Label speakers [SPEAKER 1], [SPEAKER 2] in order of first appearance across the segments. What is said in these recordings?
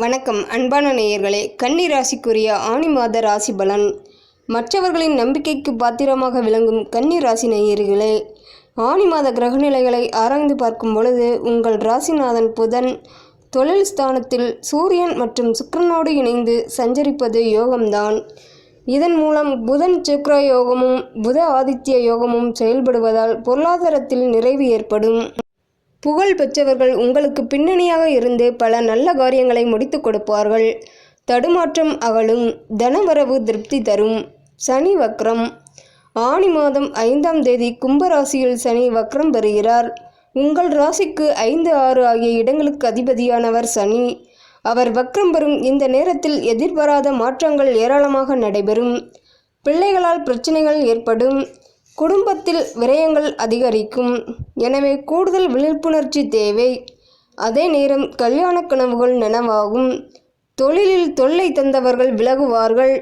[SPEAKER 1] வணக்கம் அன்பான நேயர்களே. கன்னி ராசிக்குரிய ஆணி மாத ராசி பலன் மற்றவர்களின் நம்பிக்கைக்கு பாத்திரமாக விளங்கும் கன்னி ராசி நேயர்களே ஆணி மாத கிரகநிலைகளை ஆராய்ந்து பார்க்கும் பொழுது உங்கள் ராசிநாதன் புதன் தொழில் ஸ்தானத்தில் சூரியன் மற்றும் சுக்கிரனோடு இணைந்து சஞ்சரிப்பது யோகம்தான். இதன் மூலம் புதன் சுக்ர யோகமும் புத ஆதித்ய யோகமும் செயல்படுவதால் பொருளாதாரத்தில் நிறைவு ஏற்படும். புகழ் பெற்றவர்கள் உங்களுக்கு பின்னணியாக இருந்து பல நல்ல காரியங்களை முடித்து கொடுப்பார்கள். தடுமாற்றம் அகலும் தனவரவு திருப்தி தரும். சனி வக்ரம். ஆணி மாதம் ஐந்தாம் தேதி கும்பராசியில் சனி வக்ரம் பெறுகிறார். உங்கள் ராசிக்கு ஐந்து ஆறு ஆகிய இடங்களுக்கு அதிபதியானவர் சனி. அவர் வக்ரம் பெறும் இந்த நேரத்தில் எதிர்பாராத மாற்றங்கள் ஏராளமாக நடைபெறும். பிள்ளைகளால் பிரச்சனைகள் ஏற்படும். குடும்பத்தில் விரயங்கள் அதிகரிக்கும். எனவே கூடுதல் விழிப்புணர்ச்சி தேவை. அதே நேரம் கல்யாண கனவுகள் நனவாகும். தொழிலில் தொல்லை தந்தவர்கள் விலகுவார்கள்.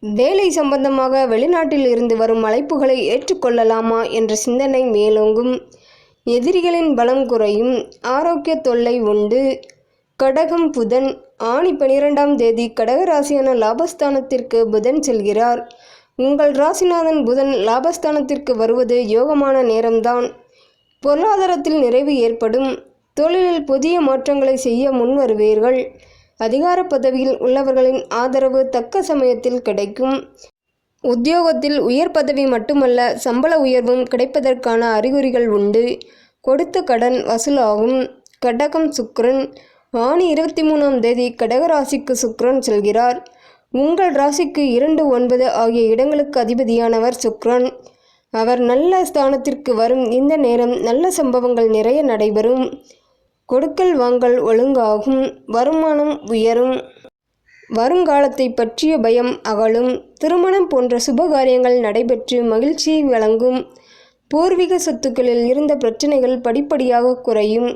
[SPEAKER 1] வேலை சம்பந்தமாக வெளிநாட்டில் இருந்து வரும் அழைப்புகளை ஏற்றுக்கொள்ளலாமா என்ற சிந்தனை மேலோங்கும். எதிரிகளின் பலம் குறையும். ஆரோக்கிய தொல்லை உண்டு. கடகம் புதன். ஆணி பனிரெண்டாம் தேதி கடகராசியான லாபஸ்தானத்திற்கு புதன் செல்கிறார். உங்கள் ராசிநாதன் புதன் லாபஸ்தானத்திற்கு வருவது யோகமான நேரம்தான். பொருளாதாரத்தில் நிறைவு ஏற்படும். தொழிலில் புதிய மாற்றங்களை செய்ய முன்வருவீர்கள் அதிகார பதவியில் உள்ளவர்களின் ஆதரவு தக்க சமயத்தில் கிடைக்கும். உத்தியோகத்தில் உயர் பதவி மட்டுமல்ல சம்பள உயர்வும் கிடைப்பதற்கான அறிகுறிகள் உண்டு. கொடுத்த கடன் வசூலாகும். கடகம் சுக்ரன் ஆணி இருபத்தி மூணாம் தேதி கடகராசிக்கு சுக்ரன் செல்கிறார். உங்கள் ராசிக்கு இரண்டு ஒன்பது ஆகிய இடங்களுக்கு அதிபதியானவர் சுக்ரன். அவர் நல்ல ஸ்தானத்திற்கு வரும். இந்த நேரம் நல்ல சம்பவங்கள் நிறைய நடைபெறும். கொடுக்கல் வாங்கல் ஒழுங்காகும். வருமானம் உயரும். வருங்காலத்தை பற்றிய பயம் அகலும். திருமணம் போன்ற சுபகாரியங்கள் நடைபெற்று மகிழ்ச்சியை வழங்கும் பூர்வீக சொத்துக்களில் இருந்த பிரச்சனைகள் படிப்படியாக குறையும்.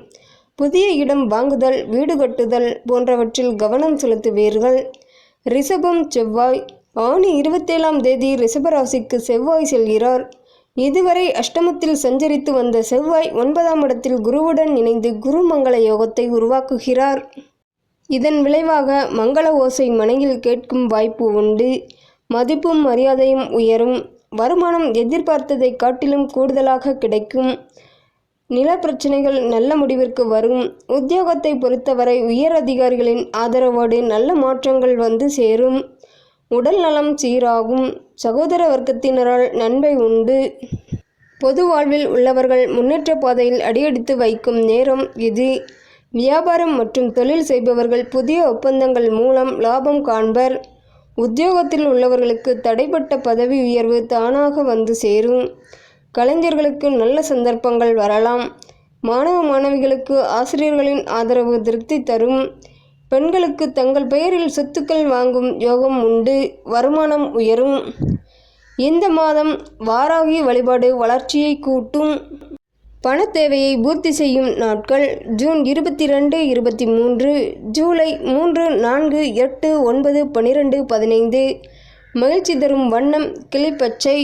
[SPEAKER 1] புதிய இடம் வாங்குதல் வீடு கட்டுதல் போன்றவற்றில் கவனம் செலுத்துவீர்கள். ரிஷபம் செவ்வாய் ஆணி இருபத்தேழாம் தேதி ரிஷபராசிக்கு செவ்வாய் செல்கிறார். இதுவரை அஷ்டமத்தில் சஞ்சரித்து வந்த செவ்வாய் ஒன்பதாம் இடத்தில் குருவுடன் இணைந்து குருமங்கள யோகத்தை உருவாக்குகிறார். இதன் விளைவாக மங்கள ஓசை மனையில் கேட்கும் வாய்ப்பு உண்டு. மதிப்பும் மரியாதையும் உயரும். வருமானம் எதிர்பார்த்ததை காட்டிலும் கூடுதலாக கிடைக்கும். நில பிரச்சனைகள் நல்ல முடிவிற்கு வரும். உத்தியோகத்தை பொறுத்தவரை உயர் அதிகாரிகளின் ஆதரவோடு நல்ல மாற்றங்கள் வந்து சேரும். உடல் நலம் சீராகும். சகோதர வர்க்கத்தினரால் நன்மை உண்டு. பொது வாழ்வில் உள்ளவர்கள் முன்னேற்ற பாதையில் அடியெடுத்து வைக்கும் நேரம் இது. வியாபாரம் மற்றும் தொழில் செய்பவர்கள் புதிய ஒப்பந்தங்கள் மூலம் லாபம் காண்பர். உத்தியோகத்தில் உள்ளவர்களுக்கு தடைப்பட்ட பதவி உயர்வு தானாக வந்து சேரும். கலைஞர்களுக்கு நல்ல சந்தர்ப்பங்கள் வரலாம். மாணவ மாணவிகளுக்கு ஆசிரியர்களின் ஆதரவு திருப்தி தரும். பெண்களுக்கு தங்கள் பெயரில் சொத்துக்கள் வாங்கும் யோகம் உண்டு. வருமானம் உயரும். இந்த மாதம் வாராகி வழிபாடு வளர்ச்சியை கூட்டும். பண தேவையை பூர்த்தி செய்யும் நாட்கள் ஜூன் இருபத்தி ரெண்டு இருபத்தி மூன்று ஜூலை மூன்று நான்கு எட்டு ஒன்பது பன்னிரெண்டு பதினைந்து. மகிழ்ச்சி தரும் வண்ணம் கிளிப்பச்சை.